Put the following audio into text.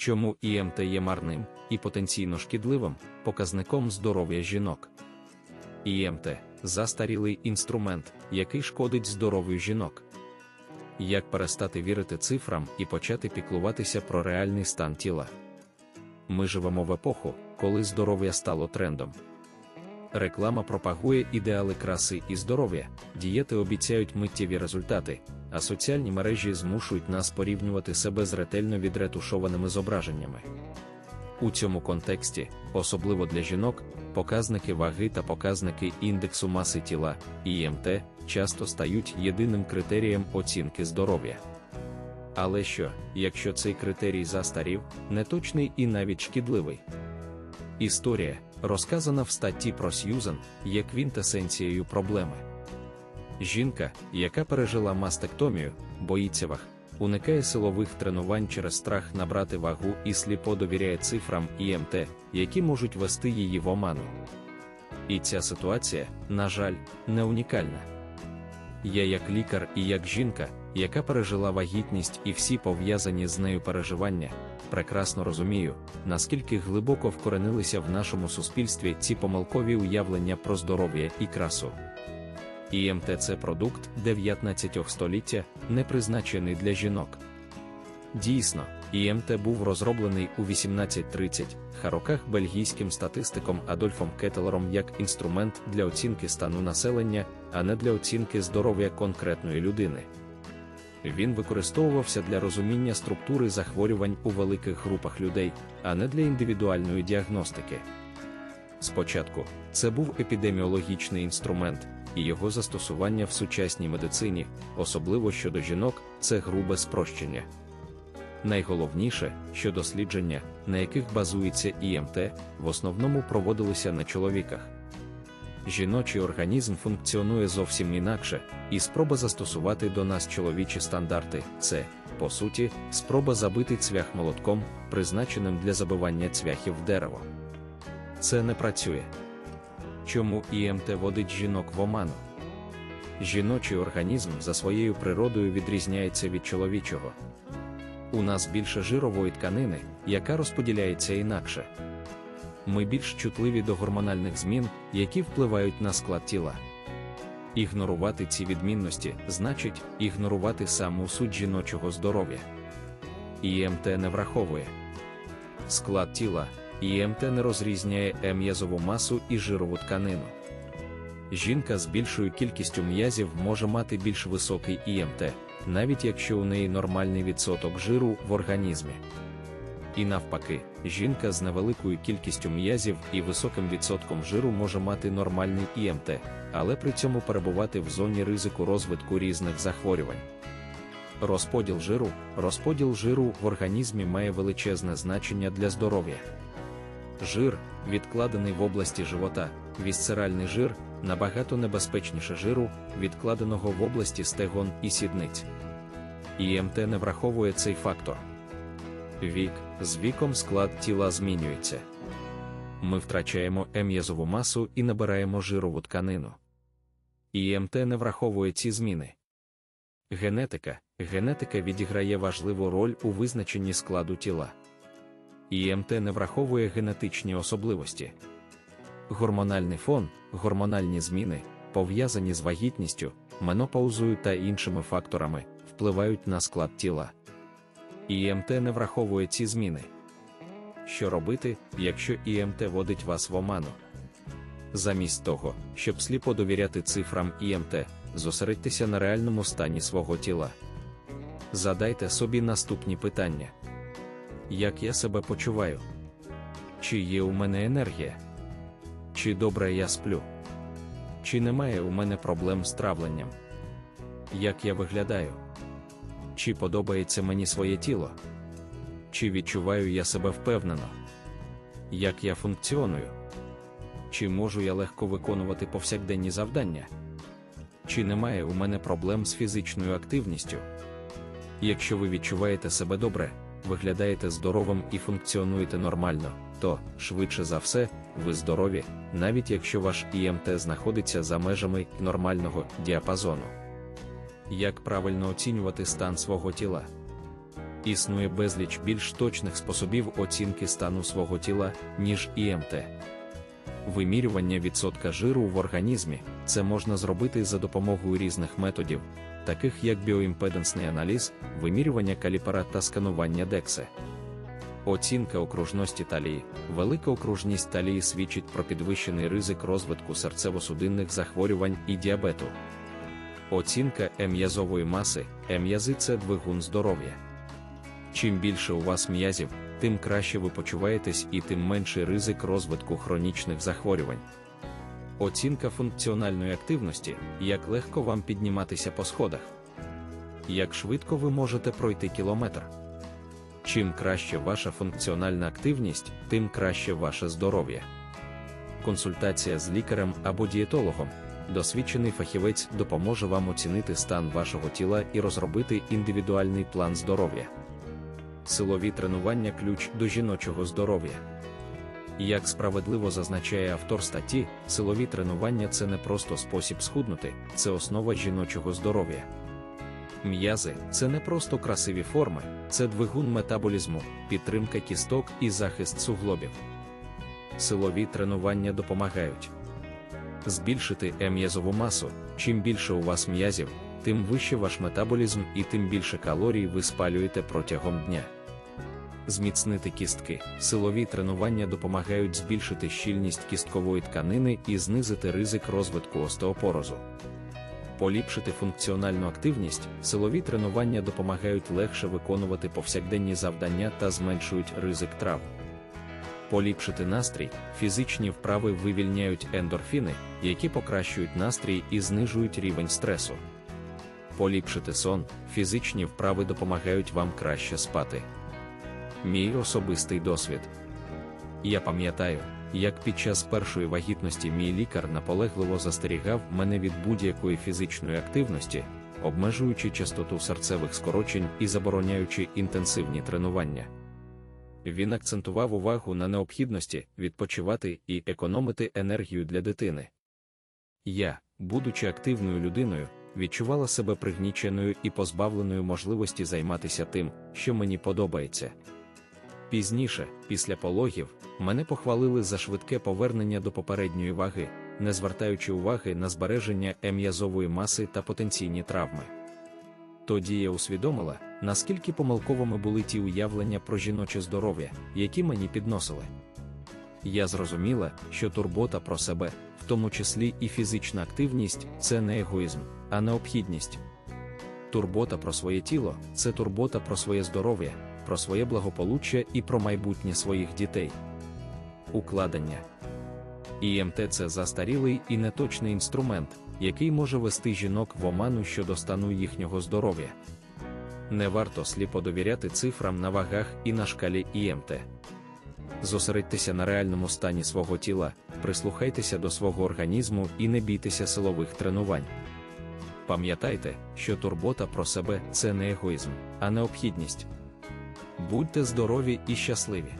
Чому ІМТ є марним і потенційно шкідливим показником здоров'я жінок? ІМТ застарілий інструмент, який шкодить здоров'ю жінок. Як перестати вірити цифрам і почати піклуватися про реальний стан тіла? Ми живемо в епоху, коли здоров'я стало трендом. Реклама пропагує ідеали краси і здоров'я, дієти обіцяють миттєві результати, а соціальні мережі змушують нас порівнювати себе з ретельно відретушованими зображеннями. У цьому контексті, особливо для жінок, показники ваги та показники індексу маси тіла ІМТ часто стають єдиним критерієм оцінки здоров'я. Але що, якщо цей критерій застарів, неточний і навіть шкідливий? Історія, розказана в статті про Сьюзан, є квінтесенцією проблеми. Жінка, яка пережила мастектомію, боїться ваг, уникає силових тренувань через страх набрати вагу і сліпо довіряє цифрам ІМТ, які можуть вести її в оману. І ця ситуація, на жаль, не унікальна. Я, як лікар і як жінка, яка пережила вагітність і всі пов'язані з нею переживання, прекрасно розумію, наскільки глибоко вкоренилися в нашому суспільстві ці помилкові уявлення про здоров'я і красу. ІМТ це продукт 19 століття, не призначений для жінок. Дійсно, ІМТ був розроблений у 1830 роках бельгійським статистиком Адольфом Кетелером як інструмент для оцінки стану населення, а не для оцінки здоров'я конкретної людини. Він використовувався для розуміння структури захворювань у великих групах людей, а не для індивідуальної діагностики. Спочатку це був епідеміологічний інструмент, і його застосування в сучасній медицині, особливо щодо жінок, це грубе спрощення. Найголовніше, що дослідження, на яких базується ІМТ, в основному проводилися на чоловіках. Жіночий організм функціонує зовсім інакше, і спроба застосувати до нас чоловічі стандарти це, по суті, спроба забити цвях молотком, призначеним для забивання цвяхів в дерево. Це не працює. Чому ІМТ водить жінок в оману? Жіночий організм за своєю природою відрізняється від чоловічого. У нас більше жирової тканини, яка розподіляється інакше. Ми більш чутливі до гормональних змін, які впливають на склад тіла. Ігнорувати ці відмінності значить ігнорувати саму суть жіночого здоров'я. ІМТ не враховує склад тіла, ІМТ не розрізняє м'язову масу і жирову тканину. Жінка з більшою кількістю м'язів може мати більш високий ІМТ, навіть якщо у неї нормальний відсоток жиру в організмі. І навпаки, жінка з невеликою кількістю м'язів і високим відсотком жиру може мати нормальний ІМТ, але при цьому перебувати в зоні ризику розвитку різних захворювань. Розподіл жиру розподіл жиру в організмі має величезне значення для здоров'я. Жир, відкладений в області живота, вісцеральний жир набагато небезпечніше жиру, відкладеного в області стегон і сідниць. ІМТ не враховує цей фактор. Вік, з віком склад тіла змінюється. Ми втрачаємо ем'язову масу і набираємо жирову тканину. ІМТ не враховує ці зміни. Генетика Генетика відіграє важливу роль у визначенні складу тіла. ІМТ не враховує генетичні особливості. Гормональний фон, гормональні зміни, пов'язані з вагітністю, менопаузою та іншими факторами, впливають на склад тіла. ІМТ не враховує ці зміни. Що робити, якщо ІМТ водить вас в оману? Замість того, щоб сліпо довіряти цифрам ІМТ, зосередьтеся на реальному стані свого тіла. Задайте собі наступні питання: Як я себе почуваю? Чи є у мене енергія? Чи добре я сплю? Чи немає у мене проблем з травленням? Як я виглядаю? Чи подобається мені своє тіло? Чи відчуваю я себе впевнено? Як я функціоную? Чи можу я легко виконувати повсякденні завдання? Чи немає у мене проблем з фізичною активністю? Якщо ви відчуваєте себе добре, виглядаєте здоровим і функціонуєте нормально, то, швидше за все, ви здорові, навіть якщо ваш ІМТ знаходиться за межами нормального діапазону. Як правильно оцінювати стан свого тіла? Існує безліч більш точних способів оцінки стану свого тіла, ніж ІМТ. Вимірювання відсотка жиру в організмі це можна зробити за допомогою різних методів, таких як біоімпеденсний аналіз, вимірювання каліпера та сканування дексе. Оцінка окружності талії. Велика окружність талії свідчить про підвищений ризик розвитку серцево-судинних захворювань і діабету. Оцінка м'язової маси. М'язи це двигун здоров'я. Чим більше у вас м'язів, тим краще ви почуваєтесь і тим менший ризик розвитку хронічних захворювань. Оцінка функціональної активності, як легко вам підніматися по сходах, як швидко ви можете пройти кілометр. Чим краще ваша функціональна активність, тим краще ваше здоров'я. Консультація з лікарем або дієтологом. Досвідчений фахівець допоможе вам оцінити стан вашого тіла і розробити індивідуальний план здоров'я. Силові тренування ключ до жіночого здоров'я. Як справедливо зазначає автор статті, силові тренування це не просто спосіб схуднути, це основа жіночого здоров'я. М'язи це не просто красиві форми, це двигун метаболізму, підтримка кісток і захист суглобів. Силові тренування допомагають збільшити м'язову масу. Чим більше у вас м'язів, тим вище ваш метаболізм і тим більше калорій ви спалюєте протягом дня. Зміцнити кістки. Силові тренування допомагають збільшити щільність кісткової тканини і знизити ризик розвитку остеопорозу. Поліпшити функціональну активність, силові тренування допомагають легше виконувати повсякденні завдання та зменшують ризик травм. Поліпшити настрій, фізичні вправи вивільняють ендорфіни, які покращують настрій і знижують рівень стресу. Поліпшити сон, фізичні вправи допомагають вам краще спати. Мій особистий досвід. Я пам'ятаю, як під час першої вагітності мій лікар наполегливо застерігав мене від будь-якої фізичної активності, обмежуючи частоту серцевих скорочень і забороняючи інтенсивні тренування. Він акцентував увагу на необхідності відпочивати і економити енергію для дитини. Я, будучи активною людиною, відчувала себе пригніченою і позбавленою можливості займатися тим, що мені подобається. Пізніше, після пологів, мене похвалили за швидке повернення до попередньої ваги, не звертаючи уваги на збереження м'язової маси та потенційні травми. Тоді я усвідомила, наскільки помилковими були ті уявлення про жіноче здоров'я, які мені підносили. Я зрозуміла, що турбота про себе, в тому числі і фізична активність, це не егоїзм, а необхідність. Турбота про своє тіло це турбота про своє здоров'я, про своє благополуччя і про майбутнє своїх дітей. Укладення ІМТ це застарілий і неточний інструмент, який може вести жінок в оману щодо стану їхнього здоров'я. Не варто сліпо довіряти цифрам на вагах і на шкалі ІМТ. Зосередьтеся на реальному стані свого тіла, прислухайтеся до свого організму і не бійтеся силових тренувань. Пам'ятайте, що турбота про себе це не егоїзм, а необхідність. Будьте здорові і щасливі!